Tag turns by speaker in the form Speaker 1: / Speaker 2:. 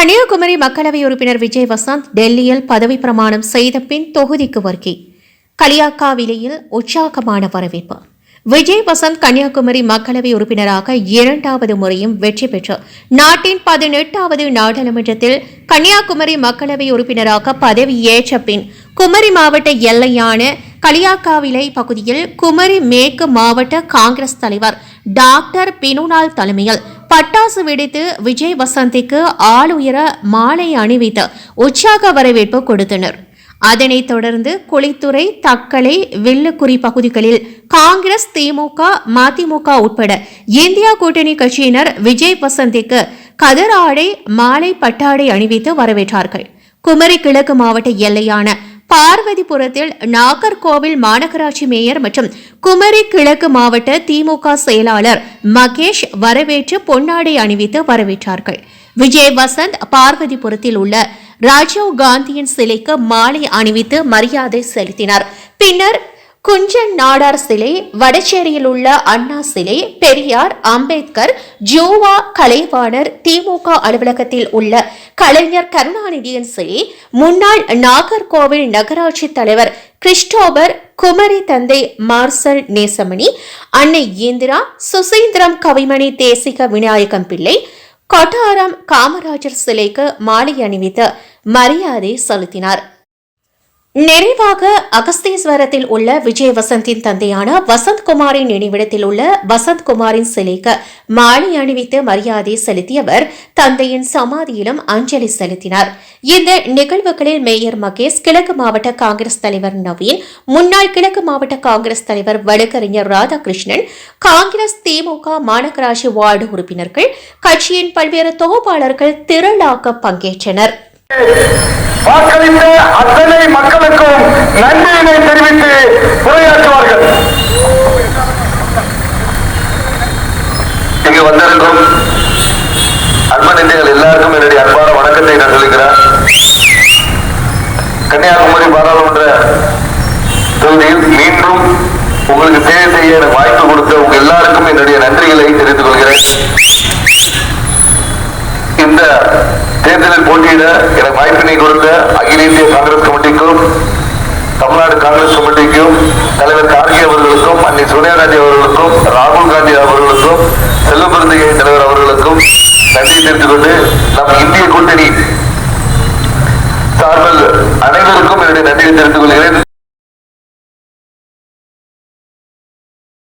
Speaker 1: கன்னியாகுமரி மக்களவை உறுப்பினர் விஜய் வசந்த் டெல்லியில் பதவி பிரமாணம் செய்த பின் தொகுதிக்கு வருகை கலியாக்காவிலையில் உற்சாகமான வரவேற்பு விஜய் வசந்த் கன்னியாகுமரி மக்களவை உறுப்பினராக இரண்டாவது முறையும் வெற்றி பெற்றார் நாட்டின் பதினெட்டாவது நாடாளுமன்றத்தில் கன்னியாகுமரி மக்களவை உறுப்பினராக பதவியேற்ற பின் குமரி மாவட்ட எல்லையான கலியாக்காவிலை பகுதியில் குமரி மேற்கு மாவட்ட காங்கிரஸ் தலைவர் டாக்டர் பினுனால் தலைமையில் பட்டாசு வெடித்து விஜய் வசந்திக்கு ஆள் உயர மாலை அணிவித்து உற்சாக வரவேற்பு கொடுத்தனர் அதனைத் தொடர்ந்து குளித்துறை தக்கலை வெள்ளக்குறி பகுதிகளில் காங்கிரஸ் திமுக மதிமுக உட்பட இந்தியா கூட்டணி கட்சியினர் விஜய் வசந்திக்கு கதர் ஆடை மாலை பட்டாடை அணிவித்து வரவேற்றார்கள் குமரி கிழக்கு மாவட்ட எல்லையான பார்வதிபுரத்தில் நாகர்கோவில் மாநகராட்சி மேயர் மற்றும் குமரி கிழக்கு மாவட்ட திமுக செயலாளர் மகேஷ் வரவேற்று பொன்னாடை அணிவித்து வரவேற்றார்கள் விஜய் வசந்த் பார்வதிபுரத்தில் உள்ள ராஜீவ் காந்தியின் சிலைக்கு மாலை அணிவித்து மரியாதை செலுத்தினார் பின்னர் குஞ்சன் நாடார் சிலை வடச்சேரியில் உள்ள அண்ணா சிலை பெரியார் அம்பேத்கர் ஜோவா கலைவாணர் திமுக அலுவலகத்தில் உள்ள கலைஞர் கருணாநிதியின் சிலை முன்னாள் நாகர்கோவில் நகராட்சி தலைவர் கிறிஸ்டோபர் குமரி தந்தை மார்சல் நேசமணி அன்னை இந்திரா சுசீந்திரம் கவிமணி தேசிக விநாயகம் பிள்ளை கொட்டாரம் காமராஜர் சிலைக்கு மாலை அணிவித்து மரியாதை செலுத்தினார் நிறைவாக அகஸ்தீஸ்வரத்தில் உள்ள விஜய் வசந்தின் தந்தையான வசந்த்குமாரின் நினைவிடத்தில் உள்ள வசந்த்குமாரின் சிலைக்கு மாலை அணிவித்து மரியாதை செலுத்தியவர் தந்தையின் சமாதியிலும் அஞ்சலி செலுத்தினார் இந்த நிகழ்வுகளில் மேயர் மகேஷ் கிழக்கு மாவட்ட காங்கிரஸ் தலைவர் நவீன் முன்னாள் கிழக்கு மாவட்ட காங்கிரஸ் தலைவர் வழக்கறிஞர் ராதாகிருஷ்ணன் காங்கிரஸ் திமுக மாநகராட்சி வார்டு உறுப்பினர்கள் கட்சியின் பல்வேறு தொகுப்பாளர்கள் திரளாக பங்கேற்றனா்
Speaker 2: வாக்களித்த அத்தனை மக்களுக்கும் நன்றியினை தெரிவித்து உரையாற்றுவார்கள் இங்கு வந்திருக்கும் அன்பனிந்தைகள் எல்லாருக்கும் என்னுடைய அன்பான வணக்கத்தை நான் சொல்லுகிறேன் கன்னியாகுமரி பாராளுமன்ற தொகுதியில் மீண்டும் உங்களுக்கு சேவை செய்ய எனக்கு வாய்ப்பு கொடுத்த உங்க எல்லாருக்கும் என்னுடைய நன்றிகளை தெரிவித்துக் கொள்கிறேன் இந்த தேர்தலில் போட்டியிட எனக்கு வாய்ப்பினை கொடுத்த அகில இந்திய காங்கிரஸ் கமிட்டிக்கும் தமிழ்நாடு காங்கிரஸ் கமிட்டிக்கும் தலைவர் கார்கே அவர்களுக்கும் அன்னை சோனியா காந்தி அவர்களுக்கும் ராகுல் காந்தி அவர்களுக்கும் செல்வபிரந்திகை தலைவர் அவர்களுக்கும் நன்றி தெரிவித்துக் கொண்டு நம் இந்திய கூட்டணி சார்பில் அனைவருக்கும் என்னுடைய நன்றியை தெரிவித்துக் கொள்கிறேன்